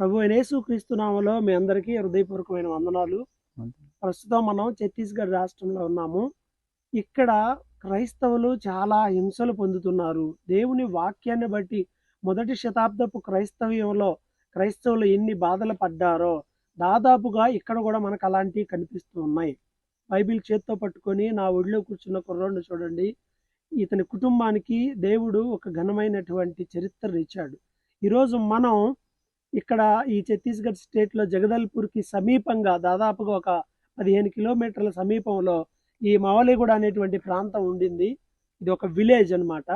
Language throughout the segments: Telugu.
ప్రభు నామములో మీ అందరికీ హృదయపూర్వకమైన వందనాలు. ప్రస్తుతం మనం ఛత్తీస్గఢ్ రాష్ట్రంలో ఉన్నాము. ఇక్కడ క్రైస్తవులు చాలా హింసలు పొందుతున్నారు. దేవుని వాక్యాన్ని బట్టి మొదటి శతాబ్దపు క్రైస్తవ్యంలో క్రైస్తవులు ఎన్ని బాధలు పడ్డారో దాదాపుగా ఇక్కడ కూడా మనకు అలాంటివి కనిపిస్తూ ఉన్నాయి. బైబిల్ చేత్తో పట్టుకొని నా ఒడిలో కూర్చున్న కుర్రోడిని చూడండి. ఇతని కుటుంబానికి దేవుడు ఒక ఘనమైనటువంటి చరిత్ర ఇచ్చాడు. ఈరోజు మనం ఇక్కడ ఈ ఛత్తీస్గఢ్ స్టేట్లో జగదల్పూర్కి సమీపంగా దాదాపుగా ఒక పదిహేను కిలోమీటర్ల సమీపంలో ఈ మావలిగూడ అనేటువంటి ప్రాంతం ఉండింది. ఇది ఒక విలేజ్ అన్నమాట.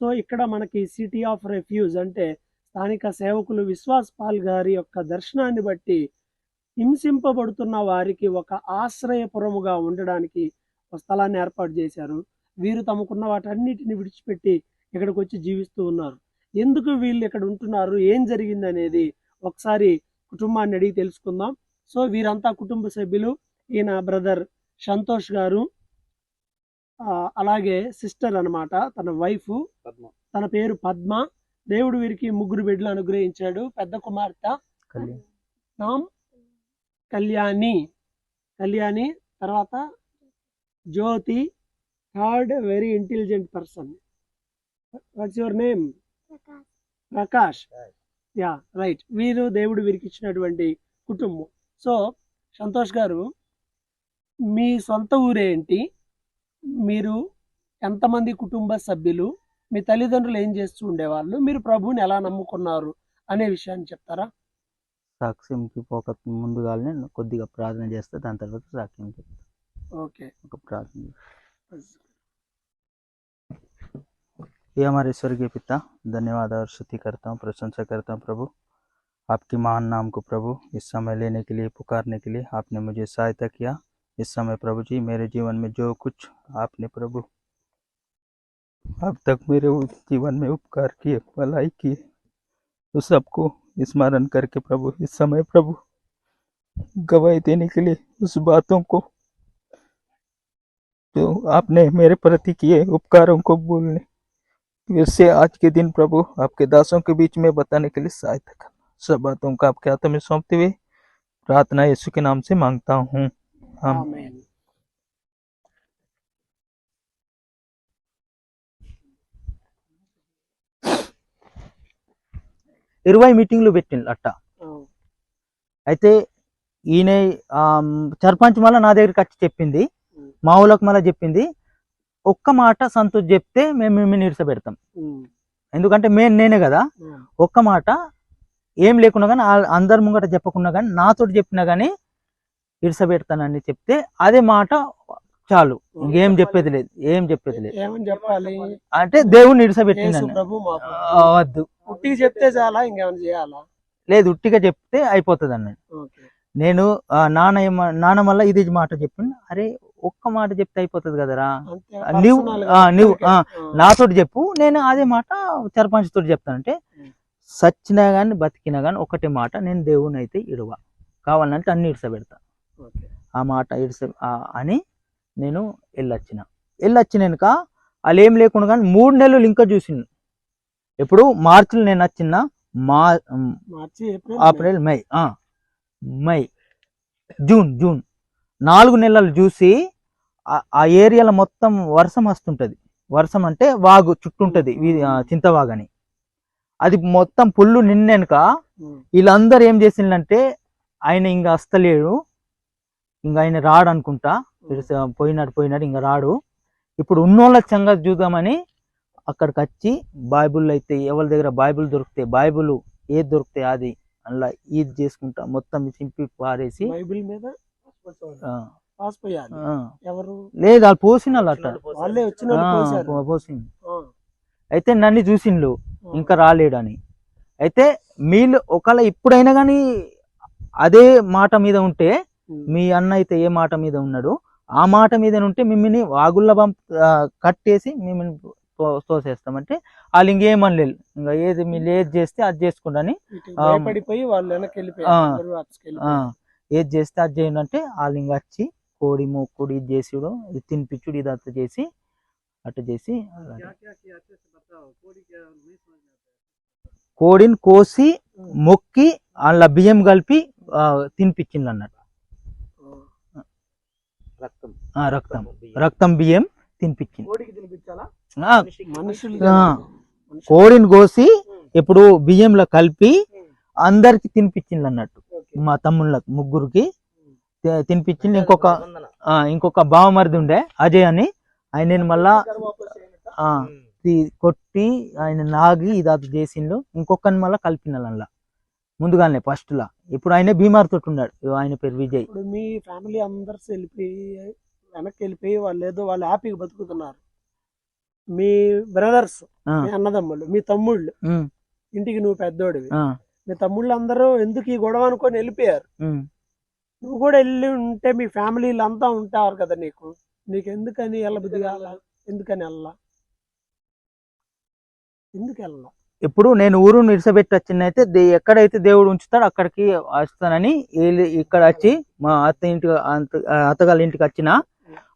సో ఇక్కడ మనకి సిటీ ఆఫ్ రెఫ్యూజ్ అంటే స్థానిక సేవకులు విశ్వాస్ పాల్ గారి యొక్క దర్శనాన్ని బట్టి హింసింపబడుతున్న వారికి ఒక ఆశ్రయపురముగా ఉండడానికి ఒక స్థలాన్ని ఏర్పాటు చేశారు. వీరు తమకున్న వాటన్నిటిని విడిచిపెట్టి ఇక్కడికి వచ్చి జీవిస్తూ ఉన్నారు. ఎందుకు వీళ్ళు ఇక్కడ ఉంటున్నారు? ఏం జరిగింది అనేది ఒకసారి కుటుంబాన్ని అడిగి తెలుసుకుందాం. సో వీరంతా కుటుంబ సభ్యులు. ఈయన బ్రదర్ సంతోష్ గారు. ఆ, అలాగే సిస్టర్ అన్నమాట తన వైఫ్. తన పేరు పద్మ. దేవుడు వీరికి ముగ్గురు బిడ్డలు అనుగ్రహించాడు. పెద్ద కుమార్తె. కళ్యాణ్. నామ్ కళ్యాణి. కళ్యాణి తర్వాత Jyothi. Third very intelligent person. What's your name Prakash. Yeah right. వీరు దేవుడు వీరికి ఇచ్చినటువంటి కుటుంబం. సో సంతోష్ గారు మీ సొంత ఊరేంటి? మీరు ఎంతమంది కుటుంబ సభ్యులు? మీ తల్లిదండ్రులు ఏం చేస్తూ ఉండేవాళ్ళు? మీరు ప్రభువుని ఎలా నమ్ముకున్నారు? అనే విషయాన్ని చెప్తారా? సాక్ష్యంకి పోక ముందుగానే కొద్దిగా ప్రార్థన చేస్తే దాని తర్వాత సాక్ష్యం చెప్తా ఓకే. ఒక ప్రార్థన ये हमारे स्वर्गीय पिता, धन्यवाद और स्तुति करता हूँ, प्रशंसा करता हूँ प्रभु। आपके महान नाम को प्रभु, इस समय लेने के लिए, पुकारने के लिए आपने मुझे सहायता किया। इस समय प्रभु जी, मेरे जीवन में जो कुछ आपने प्रभु, अब तक मेरे जीवन में उपकार किए, भलाई किए तो सबको स्मरण करके प्रभु, इस समय प्रभु, गवाही देने के लिए उस बातों को, जो आपने मेरे प्रति किए, उपकारों को बोलने इससे आज के दिन प्रभु आपके दासों के बीच में बताने के लिए सहायता करना सब बातों का आपके हाथों में सौंपते हुए प्रार्थना यीशु के नाम से मांगता हूँ हम ఆమేన్. ఇరవై మీటింగ్లు పెట్టిండు అట్ట ఆ, అయితే ఈయన ఆమ్, సర్పంచ్ మళ్ళీ నా దగ్గరికి వచ్చి చెప్పింది ఉమ్, మా ఊళ్ళకి మళ్ళీ చెప్పింది ఒక్క మాట సంతోష్ చెప్తే మేము మిమ్మల్ని ఇడిసపెడతాం ఉమ్, ఎందుకంటే మెయిన్ నేనే కదా. ఒక్క మాట ఏం లేకున్నా కానీ అందరి ముంగట చెప్పకుండా కానీ నాతోటి చెప్పినా కానీ ఇడిసపెడతానని చెప్తే అదే మాట చాలు. ఇంకేం చెప్పేది లేదు. ఏం చెప్పేది లేదు. చెప్పాలి? అంటే మాకు ఆ, వద్దు. పుట్టికి చెప్తే చాలా ఇంకేమైనా చేయాలా? లేదు ఉట్టిగా చెప్తే అయిపోతుంది అన్నాడు ఓకే. నేను నాన్న నాన్న వల్ల ఇది మాట చెప్పిండు అరే ఒక్క మాట చెప్తే అయిపోతుంది కదరా? అంతే ఆ, నీవు- personal ఆ, గా నీవు- ఒక్కరికే. ఆ, ఆ, నాతోటి చెప్పు నేను అదే మాట సర్పంచ్ తోటి చెప్తానంటే. సచ్చినా గాని బతికినా గాని ఒకటే మాట నేను దేవుని అయితే ఇడువ. కావాలంటే అన్ని ఇడిస పెడతా. ఓకే. ఆ మాట ఇడిస అని నేను వెళ్ళొచ్చిన వెళ్ళొచ్చినాక వాళ్ళు ఏం లేకుండా కానీ మూడు నెలలు ఇంకా చూసిండు. ఎప్పుడు మార్చిలో నేను వచ్చిన మా మార్చి ఏప్రిల్ మే ఆ, మై జూన్ జూన్. నాలుగు నెలలు చూసి ఆ- ఏరియాలో మొత్తం వర్షం వస్తుంటది. వర్షం అంటే వాగు చుట్టుంటది చింతవాగని. అది మొత్తం పుల్లు నిన్నెనక వీళ్ళందరూ ఏం చేసిందంటే ఆయన ఇంకా వస్తలేడు ఇంకా ఆయన రాడు అనుకుంటా. పోయినాడు పోయినాడు ఇంకా రాడు. ఇప్పుడు ఉన్నోళ్ళ సంగతి చూద్దామని అక్కడికి వచ్చి బైబుల్ అయితే ఎవరి దగ్గర బైబుల్ దొరికితే బైబుల్ ఏది దొరికితే అది అలా ఇది చేసుకుంటా మొత్తం చింపి పారేసి బైబిల్ మీద. ఎవరు? లేదు వాళ్ళు పోసిన వాళ్ళు పోసింది అయితే నన్ను చూసిండ్లు ఆ. ఇంకా రాలేడని. అయితే మీరు ఒకవేళ ఇప్పుడైనా కానీ అదే మాట మీద ఉంటే మీ అన్న అయితే ఏ మాట మీద ఉన్నాడు? ఆ మాట మీద ఉంటే మిమ్మల్ని వాగుళ్ళ పంప్ కట్టేసి మిమ్మల్ని తో- తోసేస్తామంటే వాళ్ళు ఇంకేమనలేదు ఇంకా ఏది మీరు ఏది చేస్తే అది ఆ, భయపడిపోయి వాళ్ళు వెనక్కి. ఏది చేస్తే అది చేయండి అంటే వాళ్ళు ఇంకా వచ్చి కోడి మొక్కుడు ఇది చేసుడు ఇది తినిపించుడు ఇదంతా చేసి అట్లా చేసి కోడిని కోసి మొక్కి అందులో బియ్యం కలిపి తినిపించింది అన్నట్టు. రక్తం ఆ, రక్తం. రక్తం. బియ్యం తినిపించింది. కోడిని కోసి ఇప్పుడు బియ్యంలో కలిపి అందరికి తినిపించింది అన్నట్టు. మా తమ్ముళ్ళకి ముగ్గురికి తినిపించింది ఇంకొక ఆ, ఇంకొక బావమరిది ఉండే అజయ్ అని. ఆయన మళ్ళా కొట్టి ఆయన నాగి ఇది అది చేసిండు. ఇంకొకరిని మళ్ళా కలిపినాడు అందులో. ముందుగానే ఫస్ట్ లా ఇప్పుడు ఆయన బీమార్ తోటి ఉన్నాడు. ఆయన పేరు విజయ్. మీ ఫ్యామిలీ అందరు వెళ్ళిపోయి వెనక్కి వెళ్ళిపోయి వాళ్ళు ఏదో వాళ్ళు హ్యాపీగా బతుకుతున్నారు. మీ బ్రదర్స్ మీ అన్నదమ్ములు మీ తమ్ముళ్ళు ఇంటికి నువ్వు పెద్దోడివి. మీ తమ్ముళ్ళు అందరూ ఎందుకు ఈ గొడవ అనుకొని వెళ్ళిపోయారు. నువ్వు కూడా వెళ్ళి ఉంటే మీ ఫ్యామిలీలు అంతా ఉంటారు కదా నీకు? నీకు ఎందుకని వెళ్ళబుద్ధి కాల ఎందుకని వెళ్ళా ఎందుకు వెళ్ళా ఇప్పుడు నేను ఊరు నిడిసబెట్టి వచ్చినైతే దే- ఎక్కడైతే దేవుడు ఉంచుతాడో అక్కడికి వస్తానని ఇక్కడ వచ్చి మా అత్త ఇంటి అంత- ఆ, అత్తగారి ఇంటికి వచ్చిన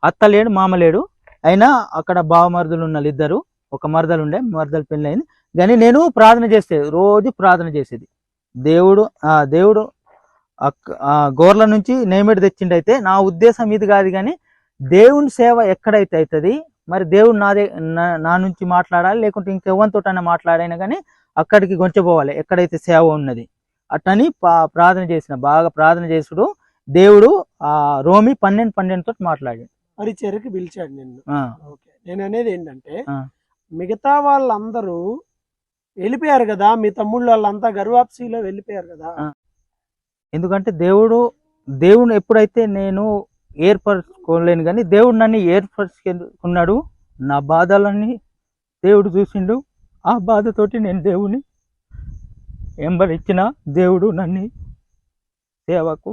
అత్త లేడు మామ లేడు. అయినా అక్కడ బావమరుదులు ఉన్నారు ఇద్దరు ఒక మరదలు ఉండే మరదలు పెళ్ళైంది అయింది కానీ నేను ప్రార్థన చేసేది రోజు ప్రార్థన చేసేది. దేవుడు ఆ దేవుడు ఆ గోర్ల నుంచి నేమిడి తెచ్చిండైతే నా ఉద్దేశం ఇది కాదు కానీ దేవుని సేవ ఎక్కడైతే అవుతుంది మరి దేవుడు నాదే నా- నుంచి మాట్లాడాలి లేకుంటే ఇంకెవరితోటైనా మాట్లాడైనా కానీ అక్కడికి గొంచపోవాలి ఎక్కడైతే సేవ ఉన్నది. అట్టని పా- ప్రార్థన చేసిన బాగా ప్రార్థన చేసుడు దేవుడు ఆ రోమి పన్నెండు పన్నెండు తోటి మాట్లాడి పరిచర్కి పిలిచాడు నిన్ను. ఓకే. నేను అనేది ఏంటంటే. మిగతా వాళ్ళందరూ వెళ్ళిపోయారు కదా మీ తమ్ముళ్ళు వాళ్ళంతా గర్వాప్సీలో వెళ్ళిపోయారు కదా. ఎందుకంటే దేవుడు దేవుడు ఎప్పుడైతే నేను ఏర్పరచుకోలేను కానీ దేవుడు నన్ను ఏర్పరచుకున్నాడు నా బాధలన్నీ దేవుడు చూసిండు. ఆ బాధతోటి నేను దేవుని ఎంబడిచ్చిన దేవుడు నన్ను సేవకు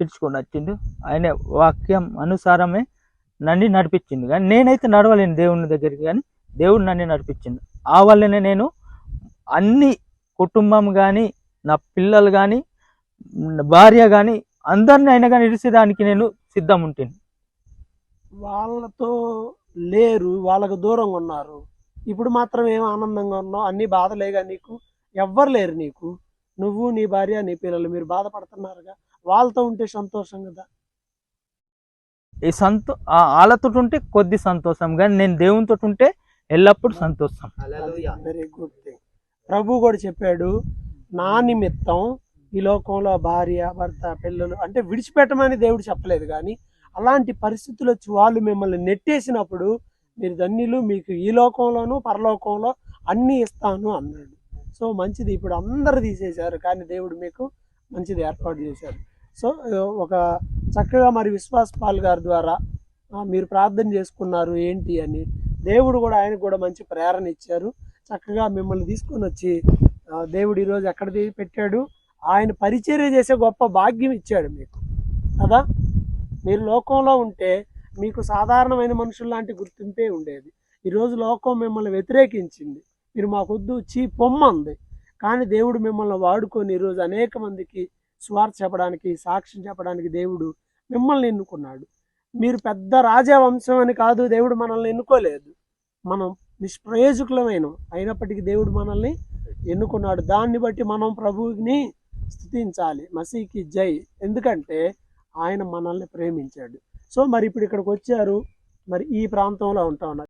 పిలుచుకొని వచ్చిండు. ఆయన వాక్యం అనుసారమే నన్ను నడిపించింది. కానీ నేనైతే నడవలేను దేవుని దగ్గరికి కానీ దేవుడు నన్ను నడిపించింది ఆ వల్లనే నేను అన్ని కుటుంబం కానీ నా పిల్లలు కానీ భార్య కానీ అందరిని అయినా కానీ ఇడిసేదానికి నేను సిద్ధం ఉంటాను. వాళ్ళతో లేరు వాళ్ళకు దూరంగా ఉన్నారు. ఇప్పుడు మాత్రం ఏం ఆనందంగా ఉన్నావు? అన్ని బాధలేగా నీకు? ఎవ్వరు లేరు నీకు? నువ్వు నీ భార్య నీ పిల్లలు మీరు బాధపడుతున్నారుగా? వాళ్ళతో ఉంటే సంతోషం కదా. ఈ సంతో ఆ వాళ్ళతో ఉంటే కొద్ది సంతోషం కానీ నేను దేవునితో ఉంటే ఎల్లప్పుడూ సంతోషం. వెరీ గుడ్ థింగ్ ప్రభు కూడా చెప్పాడు నా నిమిత్తం ఈ లోకంలో భార్య భర్త పిల్లలు అంటే విడిచిపెట్టమని దేవుడు చెప్పలేదు కానీ అలాంటి పరిస్థితులు వచ్చి వాళ్ళు మిమ్మల్ని నెట్టేసినప్పుడు మీరు ధన్యులు మీకు ఈ లోకంలోనూ పరలోకంలో అన్నీ ఇస్తాను అన్నాడు. సో మంచిది ఇప్పుడు అందరు తీసేశారు కానీ దేవుడు మీకు మంచిది ఏర్పాటు చేశారు సో ఒక చక్కగా మరి విశ్వాస్ పాల్ గారి ద్వారా మీరు ప్రార్థన చేసుకున్నారు ఏంటి అని దేవుడు కూడా ఆయనకు కూడా మంచి ప్రేరణ ఇచ్చారు. చక్కగా మిమ్మల్ని తీసుకొని వచ్చి దేవుడు ఈరోజు ఎక్కడ పెట్టాడు? ఆయన పరిచర్య చేసే గొప్ప భాగ్యం ఇచ్చాడు మీకు. కదా? మీరు లోకంలో ఉంటే మీకు సాధారణమైన మనుషుల లాంటి గుర్తింపే ఉండేది. ఈరోజు లోకం మిమ్మల్ని వ్యతిరేకించింది. మీరు మాకొద్దు చీ పొమ్మంది. కానీ దేవుడు మిమ్మల్ని వాడుకొని ఈరోజు అనేక మందికి స్వార్థ చెప్పడానికి సాక్ష్యం చెప్పడానికి దేవుడు మిమ్మల్ని ఎన్నుకున్నాడు. మీరు పెద్ద రాజవంశం అని కాదు దేవుడు మనల్ని ఎన్నుకోలేదు. మనం నిష్ప్రయోజకులమైన. అయినప్పటికీ దేవుడు మనల్ని ఎన్నుకున్నాడు. దాన్ని బట్టి మనం ప్రభువుని స్థుతించాలి. మసీకి జై. ఎందుకంటే ఆయన మనల్ని ప్రేమించాడు. సో మరి ఇప్పుడు ఇక్కడికి వచ్చారు. మరి ఈ ప్రాంతంలో ఉంటా ఉన్నారు.